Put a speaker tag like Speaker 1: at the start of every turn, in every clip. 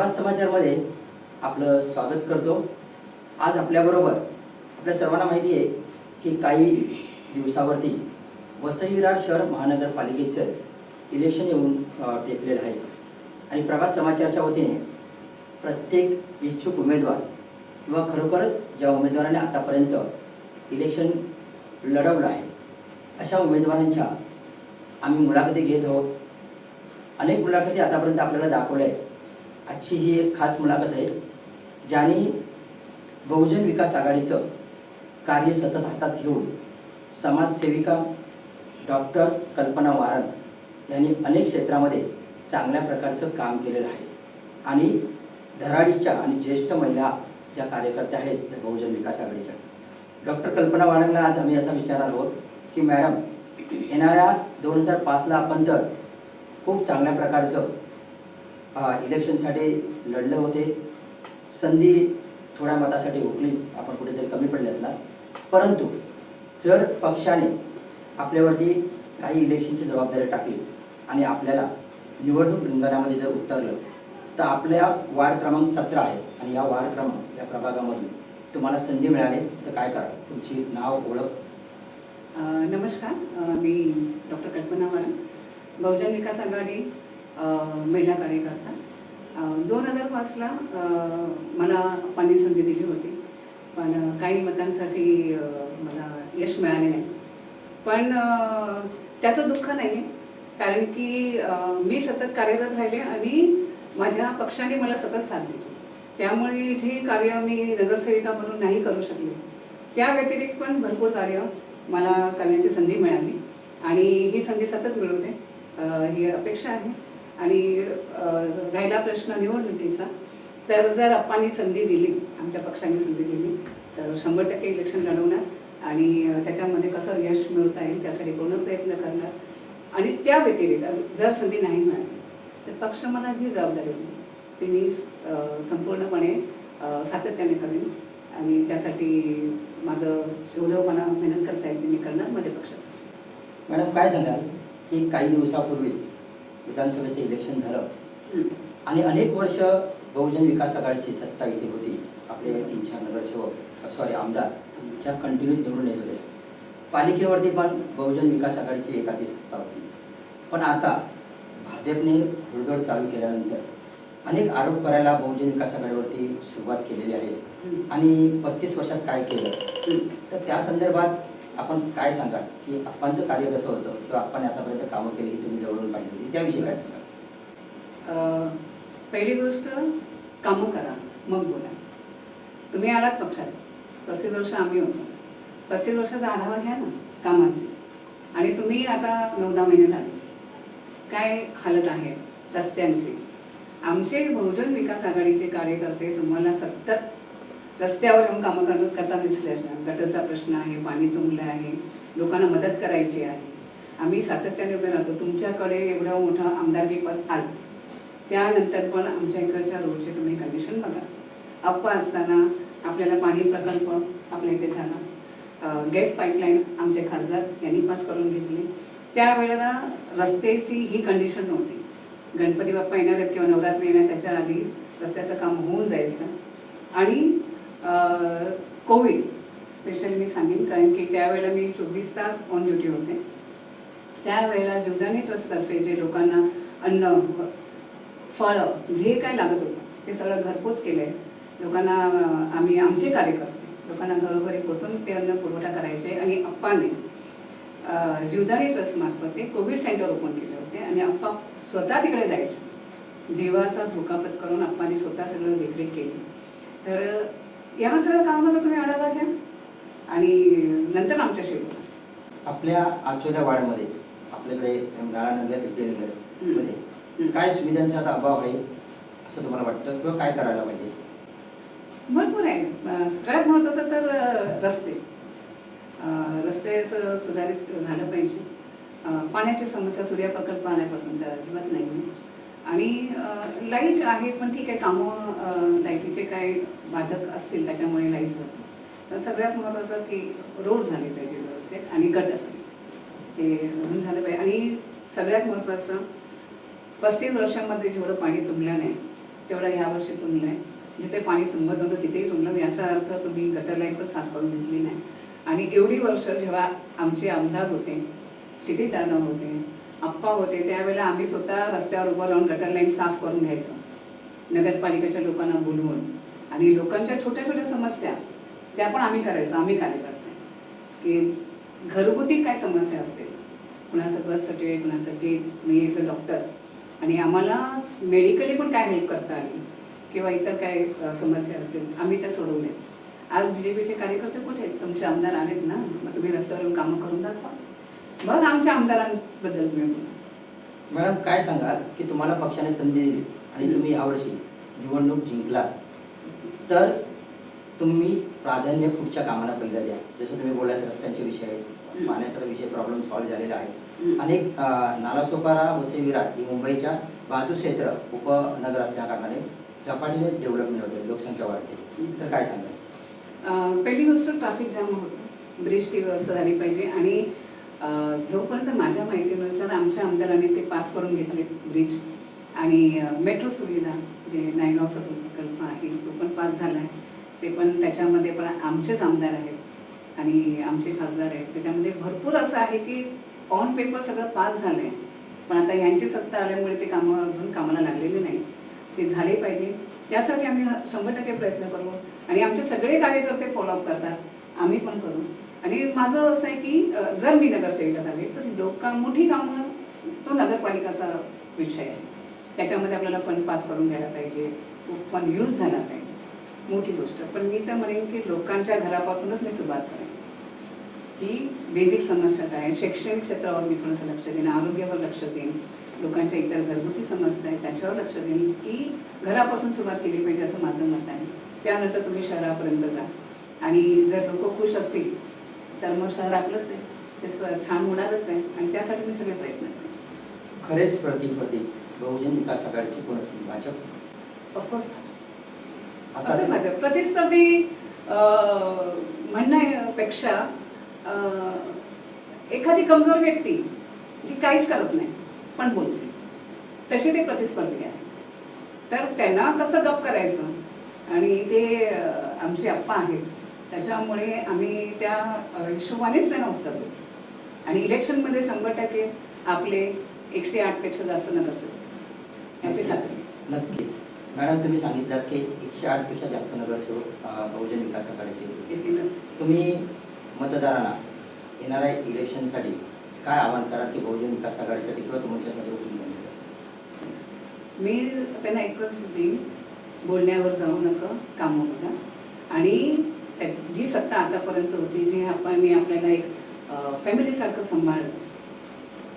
Speaker 1: प्रभात समाचारमध्ये आपलं स्वागत करतो. आज आपल्याबरोबर आपल्या सर्वांना माहिती आहे की काही दिवसावरती वसई विरार शहर महानगरपालिकेचं इलेक्शन येऊन टेपलेलं आहे. आणि प्रभात समाचारच्या वतीने प्रत्येक इच्छुक उमेदवार किंवा खरोखरच ज्या उमेदवाराने आतापर्यंत इलेक्शन लढवलं आहे अशा उमेदवारांच्या आम्ही मुलाखती घेत आहोत. अनेक मुलाखती आतापर्यंत आपल्याला दाखवल्या आहेत. आजची ही एक खास मुलाखत आहे ज्याने बहुजन विकास आघाडीचं कार्य सतत हातात घेऊन समाजसेविका डॉक्टर कल्पना वारण यांनी अनेक क्षेत्रामध्ये चांगल्या प्रकारचं काम केलेलं आहे. आणि धराडीच्या आणि ज्येष्ठ महिला ज्या कार्यकर्त्या आहेत त्या बहुजन विकास आघाडीच्या. डॉक्टर कल्पना वारणला आज आम्ही असा विचारणार आहोत की मॅडम येणाऱ्या दोन हजार पाचला आपण तर खूप चांगल्या प्रकारचं इलेक्शनसाठी लढले होते. संधी थोड्या मतासाठी हुकली आपण कुठेतरी कमी पडले असणार. परंतु जर पक्षाने आपल्यावरती काही इलेक्शनची जबाबदारी टाकली आणि आपल्याला निवडणूक रिंगणामध्ये जर उतरलं तर आपल्या वार्ड क्रमांक सतरा आहे आणि या वार्ड क्रमांक या प्रभागामधून तुम्हाला संधी मिळाली तर काय करा? तुमची नाव ओळख.
Speaker 2: नमस्कार. मी डॉक्टर कल्पना वारन. बहुजन विकास आघाडी महिला कार्यकर्ता. दोन हजार पाचला मला पाणी संधी दिली होती. पण काही मतांसाठी मला यश मिळाले नाही. पण त्याचं दुःख नाही कारण की मी सतत कार्यरत राहिले आणि माझ्या पक्षाने मला सतत साथ दिली. त्यामुळे जे कार्य मी नगरसेविका म्हणून नाही करू शकले त्या व्यतिरिक्त पण भरपूर कार्य मला करण्याची संधी मिळाली. आणि ही संधी सतत मिळू दे ही अपेक्षा आहे. आणि राहिला प्रश्न निवडणुकीचा तर जर अप्पांनी संधी दिली आमच्या पक्षाने संधी दिली तर शंभर टक्के इलेक्शन लढवणार आणि त्याच्यामध्ये कसं यश मिळवता येईल त्यासाठी पूर्ण प्रयत्न करणार? आणि त्या व्यतिरिक्त जर संधी नाही मिळाली तर पक्ष मला जी जबाबदारी दिली ती मी संपूर्णपणे सातत्याने करेन आणि त्यासाठी माझं जेवढं मला मेहनत करता येईल ते मी करणार माझ्या पक्षासाठी.
Speaker 1: मॅडम काय सांगाल? की काही दिवसापूर्वीच विधानसभेचं इलेक्शन झालं. आणि अनेक वर्ष बहुजन विकास आघाडीची सत्ता इथे होती. आपले तीन चार नगरसेवक सॉरी आमदार ज्या कंटिन्यू निवडून येत होते. पालिकेवरती पण बहुजन विकास आघाडीची एकाती सत्ता होती. पण आता भाजपने हुडदौड चालू केल्यानंतर अनेक आरोप करायला बहुजन विकास आघाडीवरती सुरुवात केलेली आहे. आणि पस्तीस वर्षात काय केलं. तर त्या संदर्भात आपण काय सांगाल? की आपणचं कार्य कसं होतं? किंवा आपण आतापर्यंत कामं केली ही तुम्ही जवळून पाहिली होती त्याविषयी काय
Speaker 2: सांगा पहिली गोष्ट कामं करा मग बोला. तुम्ही आलात पक्षात. पस्तीस वर्ष आम्ही होतो. पस्तीस वर्षाचा आढावा घ्या ना कामाची. आणि तुम्ही आता नऊ दहा महिने झाले. काय हालत आहे? रस्त्यांची. आमचे बहुजन विकास आघाडीचे कार्यकर्ते तुम्हाला सतत रस्त्यावर येऊन कामं करता दिसले असणार गटरचा प्रश्न आहे पाणी तुंबलं आहे लोकांना मदत करायची आहे. आम्ही सातत्याने उभे राहतो तुमच्याकडे एवढं मोठं आमदारकी पद आलं. त्यानंतर पण आमच्या इकडच्या रोडचे तुम्ही कंडिशन बघा. अप्पा असताना आपल्याला पाणी प्रकल्प आपल्या इथे झाला. गॅस पाईपलाईन आमचे खासदार यांनी पास करून घेतली. त्यावेळेला रस्त्याची ही कंडिशन नव्हती. गणपती बाप्पा येणार आहेत किंवा नवरात्री येणार त्याच्या आधी रस्त्याचं काम होऊन जायचं. आणि कोविड स्पेशली मी सांगेन कारण की त्यावेळेला मी चोवीस तास ऑन ड्युटी होते. त्यावेळेला जीवदानी ट्रस्टतर्फे जे लोकांना अन्न फळं जे काय लागत होतं ते सगळं घरपोच केलं आहे लोकांना आम्ही आमचे कार्यकर्ते लोकांना घरोघरी पोचून ते अन्न पुरवठा करायचे आणि अप्पाने अं, जीवदानी ट्रस्टमार्फत ते कोविड सेंटर ओपन केले होते आणि अप्पा स्वतः तिकडे जायचे. जीवाचा धोकापत करून अप्पाने स्वतः सगळं देखरेख केली. तर या सगळ्या कामाचा तुम्ही आढावा घ्या आणि नंतर आमच्याशी बोला.
Speaker 1: आपल्या आजच्या वाड्यामध्ये आपल्याकडे गाळानगर विद्यानगर. मध्ये. काय सुविधांचा आता अभाव आहे असं तुम्हाला वाटतं किंवा काय करायला पाहिजे?
Speaker 2: भरपूर आहे. सगळ्यात महत्त्वाचं तर रस्ते. रस्ते सुधारित झालं पाहिजे. पाण्याची समस्या सूर्या प्रकल्प आल्यापासून तर अजिबात नाही. आहे आणि लाइट आहे पण ठीक आहे कामं लाईटीचे काय बाधक असतील त्याच्यामुळे लाइट जाते. तर सगळ्यात महत्त्वाचं की रोड झाले पाहिजे व्यवस्थित आणि गटर. ते अजून झालं पाहिजे. आणि सगळ्यात महत्त्वाचं पस्तीस वर्षामध्ये जेवढं पाणी तुंबलं नाही तेवढं ह्या वर्षी तुंबलं आहे जिथे पाणी तुंबत होतं तिथेही तुंबलं याचा अर्थ तुम्ही गटर लाईन पण साफ करून घेतली नाही. आणि एवढी वर्ष जेव्हा आमचे आमदार होते क्षितिज दादा होते आप्पा होते त्यावेळेला आम्ही स्वतः रस्त्यावर उभं राहून गटर लाईन साफ करून घ्यायचो. नगरपालिकेच्या लोकांना बोलवून. आणि लोकांच्या छोट्या छोट्या समस्या त्या पण आम्ही करायचो. आम्ही कार्यकर्ते. की घरगुती काय समस्या असतील? कुणाचं बर्थ सर्टिफिकेट कुणाचं डेथ मी एज अ डॉक्टर आणि आम्हाला मेडिकली पण काय हेल्प करता आली? किंवा इतर काय समस्या असतील? आम्ही त्या सोडवल्या आज बी जे पीचे कार्यकर्ते कुठे आहेत? तुमचे आमदार आलेत ना? मग तुम्ही रस्त्यावरून कामं करून दाखवा. मग आमच्या आमदारांबद्दल तुम्ही बोला.
Speaker 1: मॅडम काय सांगाल की तुम्हाला पक्षाने संधी दिली आणि तुम्ही यावर्षी निवडणूक जिंकलात. तर तुम्ही प्राधान्य कुठच्या कामाला पहिलं द्या. जसं तुम्ही बोललात रस्त्यांचे विषय आहेत पाण्याचा विषय प्रॉब्लेम सॉल्व्ह झालेला आहे. अनेक नालासोपारा वसई विराट ही मुंबईच्या वाहतूक क्षेत्र उपनगर असल्या कारणाने झपाटीने डेव्हलपमेंट होते लोकसंख्या वाढते. तर काय सांगाल?
Speaker 2: पहिली गोष्ट ट्रॅफिक जाम होतं. ब्रिजची व्यवस्था झाली पाहिजे आणि जोपर्यंत माझ्या माहितीनुसार आमच्या आमदारांनी ते पास करून घेतले ब्रिज आणि मेट्रो सुविधा जे नायगावचा तो प्रकल्प आहे तो पण पास झाला आहे. ते पण त्याच्यामध्ये पण आमचेच आमदार आहेत आणि आमचे खासदार आहेत. त्याच्यामध्ये भरपूर असं आहे की ऑन पेपर सगळं पास झालं आहे पण आता यांची सत्ता आल्यामुळे ते कामं अजून कामाला लागलेले नाही. ते झाले पाहिजे. त्यासाठी आम्ही शंभर टक्के प्रयत्न करू आणि आमचे सगळे कार्यकर्ते फॉलोअप करतात. आम्ही पण करू. आणि माझं असं आहे की जर मी नगरसेविका झाले तर लोकां मोठी कामं तो नगरपालिकाचा विषय आहे. त्याच्यामध्ये आपल्याला फंड पास करून घ्यायला पाहिजे. तो फंड यूज झाला पाहिजे. मोठी गोष्ट. पण मी तर म्हणेन की लोकांच्या घरापासूनच मी सुरुवात करेन. की बेसिक समस्या काय आहे? शैक्षणिक क्षेत्रावर मी थोडंसं लक्ष देईन आरोग्यावर लक्ष देईन. लोकांच्या इतर घरगुती समस्या आहेत त्याच्यावर लक्ष देईन. की घरापासून सुरुवात केली पाहिजे असं माझं मत आहे. त्यानंतर तुम्ही शहरापर्यंत जा. आणि जर लोक खुश असतील तर मग शहर आपलंच आहे. ते छान होणारच आहे. आणि त्यासाठी मी सगळे प्रयत्न करेन.
Speaker 1: खरेच प्रतिस्पर्धी बहुजन विकास आघाडीचे कोण असतील? भाजप?
Speaker 2: ऑफकोर्स
Speaker 1: आता
Speaker 2: माझ्या प्रतिस्पर्धी अं, म्हणण्यापेक्षा एखादी कमजोर व्यक्ती जी काहीच करत नाही पण बोलते. तसे ते प्रतिस्पर्धी आहेत तर त्यांना कसं गप करायचं? आणि ते आमचे अप्पा आहेत. त्याच्यामुळे आम्ही त्या हिशोबानेच त्यांना उत्तर देतो. आणि इलेक्शनमध्ये शंभर टक्के आपले एकशे आठपेक्षा जास्त नगरसेवक. याची खात्री.
Speaker 1: नक्कीच. मॅडम तुम्ही सांगितलं की एकशे आठपेक्षा जास्त नगरसेवक बहुजन विकास आघाडीचे
Speaker 2: येतीलच.
Speaker 1: तुम्ही मतदारांना येणाऱ्या इलेक्शनसाठी काय आवाहन कराल की बहुजन विकास आघाडीसाठी किंवा तुमच्यासाठी वोटिंग करण्यासाठी?
Speaker 2: मी त्यांना एकच देईन बोलण्यावर जाऊ नका कामं बघा. आणि त्याची जी सत्ता आतापर्यंत होती जे आपण आपल्याला एक फॅमिलीसारखं सांभाळलं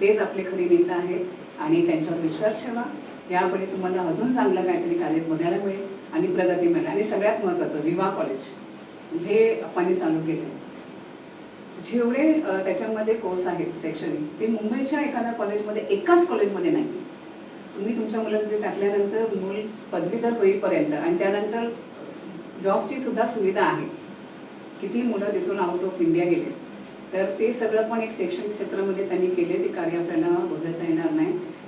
Speaker 2: तेच आपले खरे नेता आहेत. आणि त्यांच्यावर विश्वास ठेवा. यापुढे तुम्हाला अजून चांगलं काहीतरी कार्य बघायला मिळेल आणि प्रगती मिळेल. आणि सगळ्यात महत्त्वाचं विवाह कॉलेज जे आपण चालू केलं जेवढे त्याच्यामध्ये कोर्स आहेत शैक्षणिक ते मुंबईच्या एखाद्या कॉलेजमध्ये एकाच कॉलेजमध्ये नाही. तुम्ही तुमच्या मुलाला जे टाकल्यानंतर मूल पदवीधर होईपर्यंत आणि त्यानंतर जॉबची सुद्धा सुविधा आहे. किती मुलं तिथून आउट ऑफ इंडिया गेले तर ते सगळं पण एक शैक्षणिक क्षेत्रामध्ये त्यांनी केले ते कार्य आपल्याला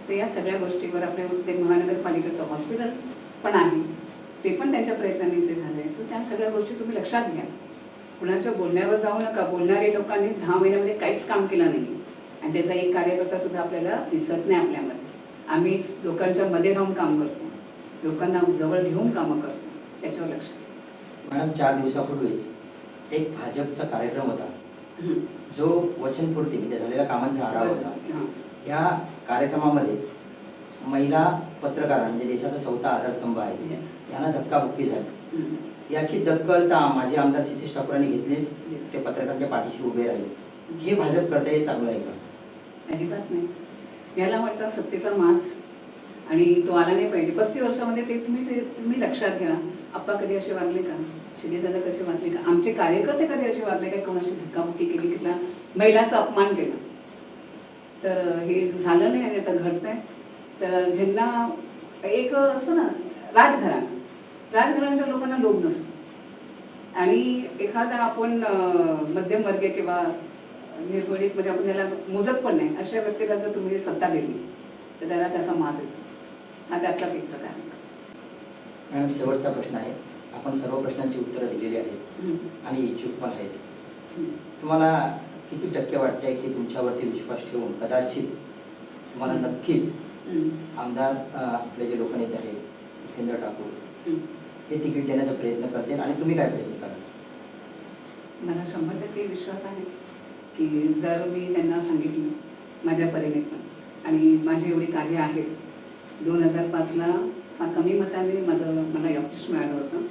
Speaker 2: तर या सगळ्या गोष्टीवर आपल्या ते महानगरपालिकेचं हॉस्पिटल पण आहे. ते पण त्यांच्या प्रयत्नांनी ते झाले तर त्या सगळ्या गोष्टी तुम्ही लक्षात घ्या. कुणाच्या बोलण्यावर जाऊ नका. बोलणारे लोकांनी दहा महिन्यामध्ये काहीच काम केलं नाही. आणि त्याचा एक कार्यकर्ता सुद्धा आपल्याला दिसत नाही आपल्यामध्ये. आम्ही लोकांच्या मध्ये राहून काम करतो. लोकांना जवळ घेऊन कामं करतो. त्याच्यावर लक्ष.
Speaker 1: मॅडम चार दिवसापूर्वीच एक भाजपचा कार्यक्रम होता. जो वचनपूर्ती म्हणजे झालेल्या कामांचा आढावा होता. या कार्यक्रमामध्ये महिला पत्रकार म्हणजे देशाचा चौथा आधारस्तंभ आहे. यांना धक्काबुक्की झाली. याची दखल तर माझे आमदार सिद्धेश ठाकूरांनी घेतलीच. ते पत्रकारांच्या पाठीशी उभे राहिले. हे भाजप करता हे चांगलं आहे का?
Speaker 2: अजिबात नाही. याला म्हणतात सत्तेचा माज आणि तो आला नाही पाहिजे. पस्तीस वर्षामध्ये ते तुम्ही ते तुम्ही लक्षात घ्या. आप्पा कधी असे वागले का? शिंदेदादा कसे वागले का? आमचे कार्यकर्ते कधी असे वागले का? कोणाची धक्काबुक्की केली? किंवा महिलाचा अपमान केला? तर हे झालं नाही आणि आता घडतंय. तर ज्यांना एक असतं ना राजघराणं. राजघराण्याच्या लोकांना लोभ नसतो. आणि एखादा आपण मध्यमवर्गीय किंवा निर्गुणित म्हणजे आपण त्याला मोजत पण नाही अशा व्यक्तीला जर तुम्ही सत्ता दिली तर त्याला त्याचा माज येतो. हा त्यातलाच एक प्रकार आहे.
Speaker 1: मॅडम शेवटचा प्रश्न आहे. आपण सर्व प्रश्नांची उत्तरं दिलेली आहेत आणि इच्छुक पण आहेत. तुम्हाला किती टक्के वाटतंय की तुमच्यावरती विश्वास ठेवून कदाचित तुम्हाला नक्कीच आमदार आपले जे लोकनेते आहेत जितेंद्र ठाकूर
Speaker 2: हं.
Speaker 1: हे तिकीट देण्याचा प्रयत्न करतील आणि तुम्ही काय प्रयत्न कराल?
Speaker 2: मला शंभर टक्के विश्वास आहे की जर मी त्यांना सांगितलं माझ्या परीने पण आणि माझी एवढी कार्य आहेत दोन हजार पाचला फार कमी मताने माझं मला यश मिळालं होतं.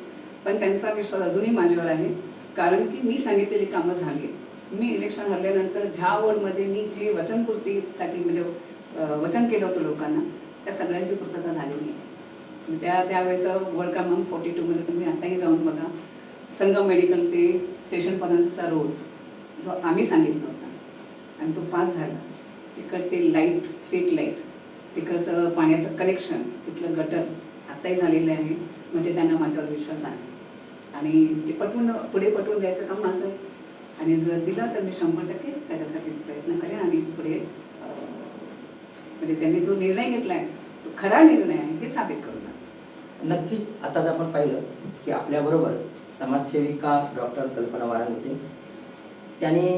Speaker 2: पण त्यांचा विश्वास अजूनही माझ्यावर आहे कारण की मी सांगितलेली कामं झाली मी इलेक्शन हरल्यानंतर ज्या वॉर्डमध्ये मी जी वचनपूर्तीसाठी म्हणजे वचन केलं होतं लोकांना त्या सगळ्यांची पूर्तता झालेली आहे. म्हणजे त्या त्यावेळेचं वर्ल्ड क्रमांक फोर्टी टूमध्ये तुम्ही आताही जाऊन बघा. संगम मेडिकल ते स्टेशनपर्यंतचा रोड जो आम्ही सांगितला होता. आणि तो पास झाला. तिकडचे लाइट स्ट्रीट लाइट तिकडचं पाण्याचं कनेक्शन तिथलं गटर आत्ताही झालेलं आहे. म्हणजे त्यांना माझ्यावर विश्वास आहे. आणि ते पटवून पुढे पटवून द्यायचं काम माझं? आणि जर दिलं तर मी शंभर टक्के त्याच्यासाठी प्रयत्न करेन आणि पुढे म्हणजे त्यांनी जो निर्णय घेतला आहे तो खरा निर्णय आहे हे साबित करू
Speaker 1: नक्कीच आताच आपण पाहिलं की आपल्याबरोबर समाजसेविका डॉक्टर कल्पना वारंग होते त्यांनी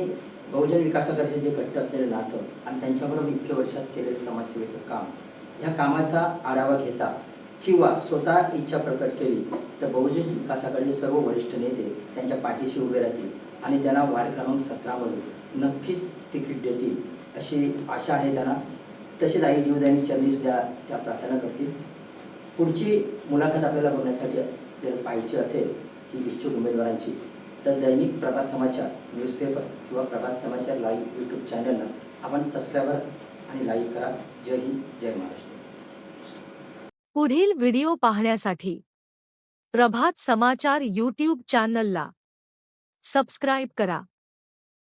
Speaker 1: बहुजन विकासाकरचे जे घट्ट असलेलं नातं आणि त्यांच्याबरोबर इतक्या वर्षात केलेलं समाजसेवेचं काम ह्या कामाचा आढावा घेता किंवा स्वतः इच्छा प्रकट केली तर बहुजन विकासाकडे सर्व वरिष्ठ नेते त्यांच्या पाठीशी उभे राहतील. आणि त्यांना वार्ड क्रमांक सतरामधून नक्कीच तिकीट देतील. अशी आशा आहे त्यांना. तसेच आई जीवदानी चरणी सुद्धा त्या प्रार्थना करतील. पुढची मुलाखत आपल्याला बघण्यासाठी जर पाहिजे असेल की इच्छुक उमेदवारांची तर दैनिक प्रभात समाचार न्यूजपेपर किंवा प्रभात समाचार लाईव्ह यूट्यूब चॅनलला आपण सबस्क्रायबर आणि लाईक करा. जय हिंद जय महाराष्ट्र.
Speaker 3: पुढील व्हिडिओ पाहण्यासाठी प्रभात समाचार यूट्यूब चॅनलला सबस्क्राईब करा.